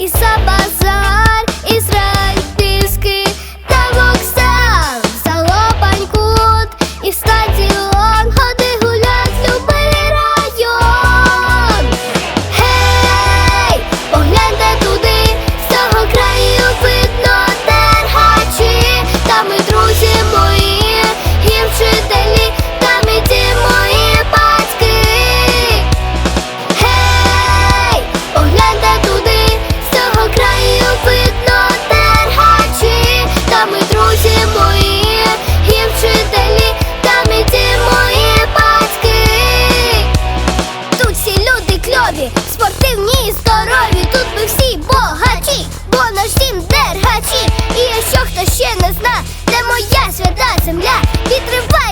e sabas спортивні і здорові, тут ми всі богачі, бо наш дім дергачі. І якщо хто ще не зна, де моя свята земля, гойда,